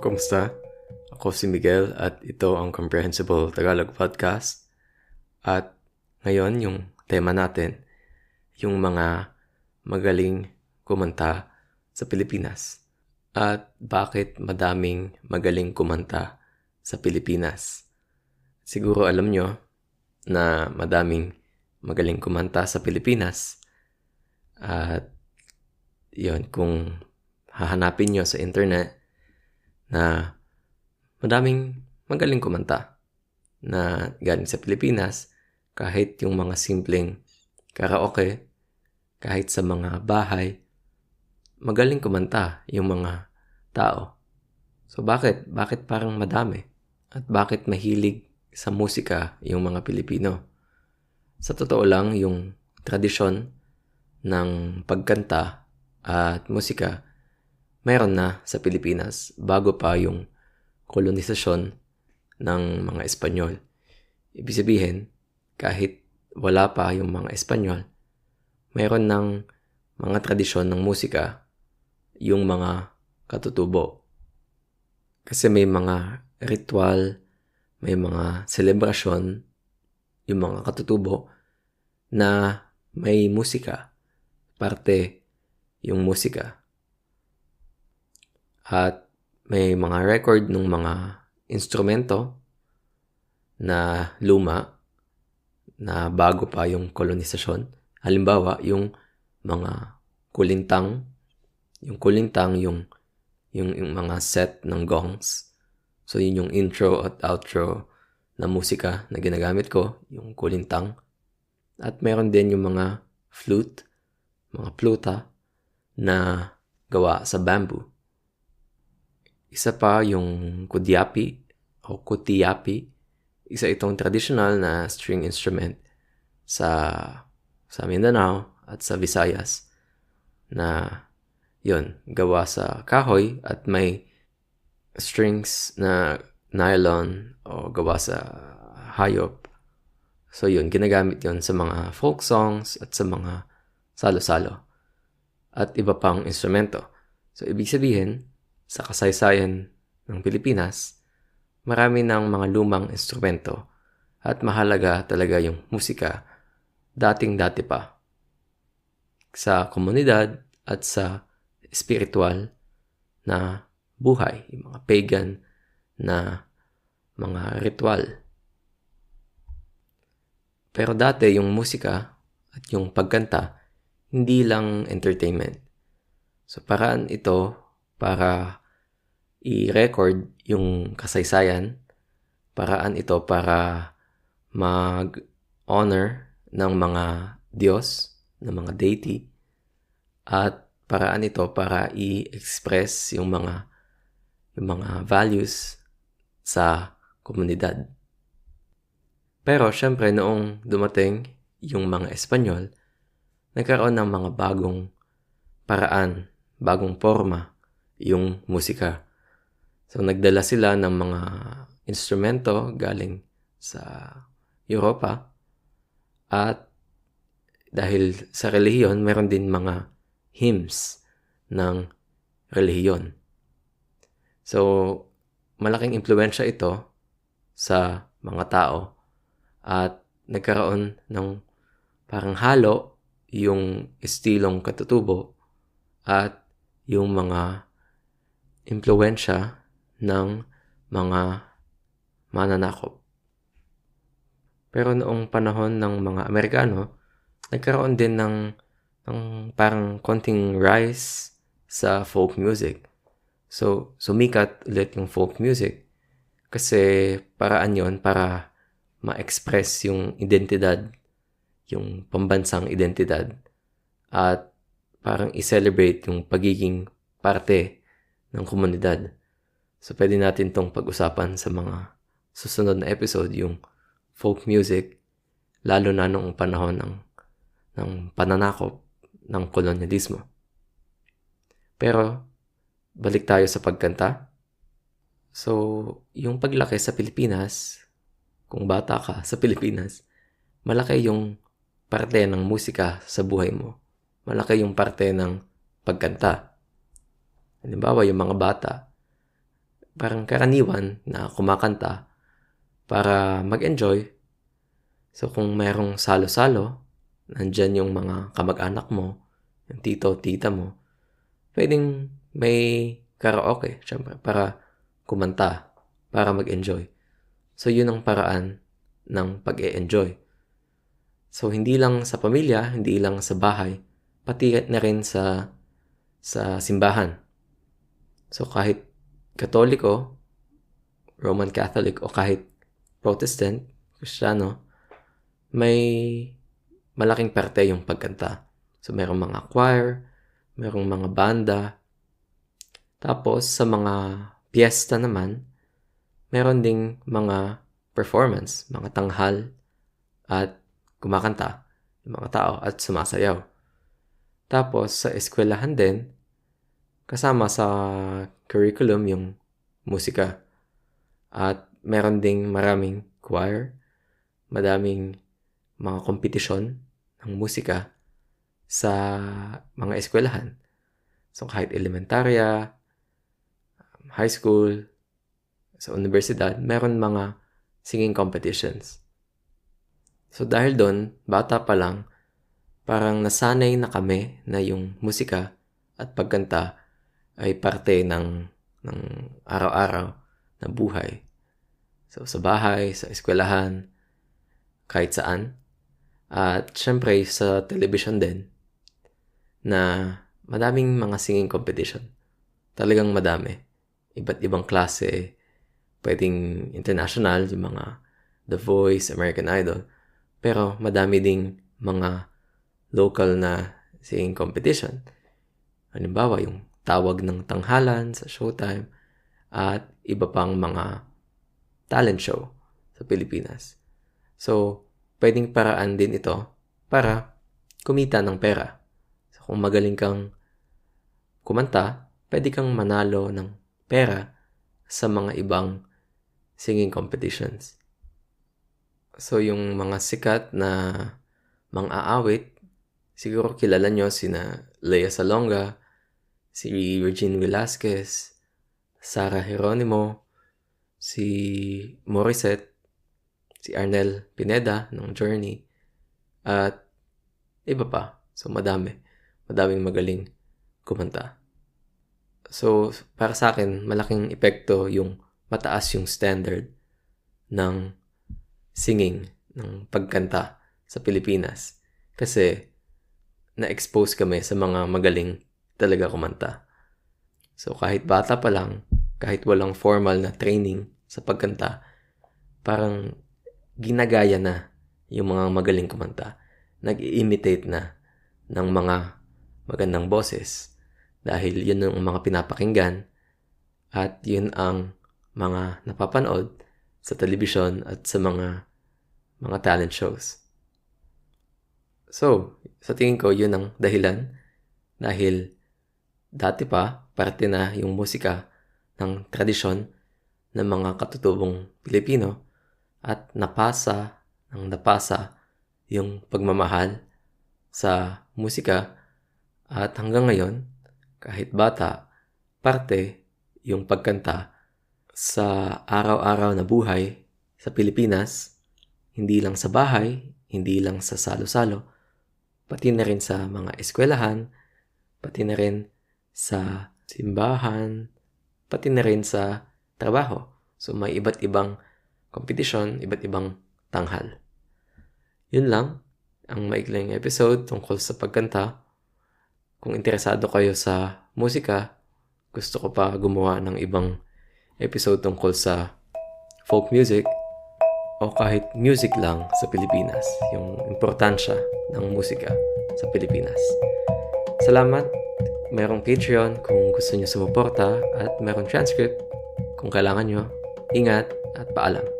kumusta? Ako si Miguel at ito ang Comprehensible Tagalog Podcast. At ngayon yung tema natin, yung mga magaling kumanta sa Pilipinas. At bakit madaming magaling kumanta sa Pilipinas? Siguro alam nyo na madaming magaling kumanta sa Pilipinas. At yon kung hahanapin nyo sa internet, na madaming magaling kumanta na galing sa Pilipinas kahit yung mga simpleng karaoke, kahit sa mga bahay, magaling kumanta yung mga tao. So bakit? Bakit parang madami? At bakit mahilig sa musika yung mga Pilipino? Sa totoo lang, yung tradisyon ng pagkanta at musika meron na sa Pilipinas bago pa yung kolonisasyon ng mga Espanyol. Ibig sabihin, kahit wala pa yung mga Espanyol, meron ng mga tradisyon ng musika yung mga katutubo. Kasi may mga ritual, may mga selebrasyon, yung mga katutubo na may musika. Parte yung musika at may mga record ng mga instrumento na luma na bago pa yung kolonisasyon. Halimbawa, yung mga kulintang, yung kulintang, yung, yung, yung mga set ng gongs. So, yun yung intro at outro na musika na ginagamit ko, yung kulintang. At meron din yung mga flute, mga pluta na gawa sa bamboo. Isa pa yung kudyapi o kutiyapi. Isa itong traditional na string instrument sa sa Mindanao at sa Visayas na yon gawa sa kahoy at may strings na nylon o gawa sa hayop. So yun, ginagamit yon sa mga folk songs at sa mga salo-salo at iba pang instrumento. So ibig sabihin, sa kasaysayan ng Pilipinas, marami ng mga lumang instrumento at mahalaga talaga yung musika dating-dati pa. Sa komunidad at sa spiritual na buhay, yung mga pagan na mga ritual. Pero dati yung musika at yung pagkanta, hindi lang entertainment. So paraan ito para i-record yung kasaysayan. Paraan ito para mag-honor ng mga Diyos, ng mga deity. At paraan ito para i-express yung mga yung mga values sa komunidad. Pero syempre noong dumating yung mga Espanyol, nagkaroon ng mga bagong paraan, bagong forma yung musika. So nagdala sila ng mga instrumento galing sa Europa at dahil sa relihiyon, meron din mga hymns ng relihiyon. So, malaking impluensya ito sa mga tao at nagkaroon ng parang halo yung estilong katutubo at yung mga impluensya ng mga mananakop. Pero noong panahon ng mga Amerikano, nagkaroon din ng, ng parang konting rise sa folk music. So, sumikat ulit yung folk music kasi paraan yon para ma-express yung identidad, yung pambansang identidad at parang i-celebrate yung pagiging parte ng komunidad. So, pwede natin tong pag-usapan sa mga susunod na episode, yung folk music, lalo na noong panahon ng, ng pananakop ng kolonyalismo. Pero, balik tayo sa pagkanta. So, yung paglaki sa Pilipinas, kung bata ka sa Pilipinas, malaki yung parte ng musika sa buhay mo. Malaki yung parte ng pagkanta. Halimbawa, yung mga bata, parang karaniwan na kumakanta para mag-enjoy. So kung mayroong salo-salo, nandyan yung mga kamag-anak mo, yung tito, tita mo, pwedeng may karaoke, syempre, para kumanta, para mag-enjoy. So yun ang paraan ng pag-e-enjoy. So hindi lang sa pamilya, hindi lang sa bahay, pati na rin sa sa simbahan. So kahit Katoliko, Roman Catholic o kahit Protestant, Kristiyano, may malaking parte yung pagkanta. So merong mga choir, merong mga banda. Tapos sa mga piyesta naman, meron ding mga performance, mga tanghal at kumakanta yung mga tao at sumasayaw. Tapos sa eskwelahan din, kasama sa curriculum yung musika. At meron ding maraming choir, madaming mga kompetisyon ng musika sa mga eskwelahan. So kahit elementarya, high school, sa universidad, meron mga singing competitions. So dahil doon, bata pa lang, parang nasanay na kami na yung musika at pagkanta ay parte ng, ng araw-araw na buhay. So, sa bahay, sa eskwelahan, kahit saan. At syempre, sa television din, na madaming mga singing competition. Talagang madami. Iba't ibang klase. Pwedeng international, yung mga The Voice, American Idol. Pero madami ding mga local na singing competition. Halimbawa, yung tawag ng tanghalan sa Showtime, at iba pang mga talent show sa Pilipinas. So, pwedeng paraan din ito para kumita ng pera. So, kung magaling kang kumanta, pwede kang manalo ng pera sa mga ibang singing competitions. So, yung mga sikat na mga aawit, siguro kilala nyo sina Lea Salonga, si Regine Velasquez, Sarah Geronimo, si Morissette, si Arnel Pineda ng Journey, at iba pa. So, madami. Madaming magaling kumanta. So, para sa akin, malaking epekto yung mataas yung standard ng singing, ng pagkanta sa Pilipinas. Kasi, na-expose kami sa mga magaling talaga kumanta. So kahit bata pa lang, kahit walang formal na training sa pagkanta, parang ginagaya na yung mga magaling kumanta. Nag-imitate na ng mga magandang boses dahil yun ang mga pinapakinggan at yun ang mga napapanood sa television at sa mga mga talent shows. So, sa tingin ko, yun ang dahilan dahil Dati pa, parte na yung musika ng tradisyon ng mga katutubong Pilipino at napasa ng napasa yung pagmamahal sa musika. At hanggang ngayon, kahit bata, parte yung pagkanta sa araw-araw na buhay sa Pilipinas, hindi lang sa bahay, hindi lang sa salo-salo, pati na rin sa mga eskwelahan, pati na rin sa simbahan, pati na rin sa trabaho. So may iba't ibang competition, iba't ibang tanghal. Yun lang ang maikling episode tungkol sa pagkanta. Kung interesado kayo sa musika, gusto ko pa gumawa ng ibang episode tungkol sa folk music o kahit music lang sa Pilipinas, yung importansya ng musika sa Pilipinas. Salamat merong Patreon kung gusto niyo sumuporta at merong transcript kung kailangan nyo. Ingat at paalam.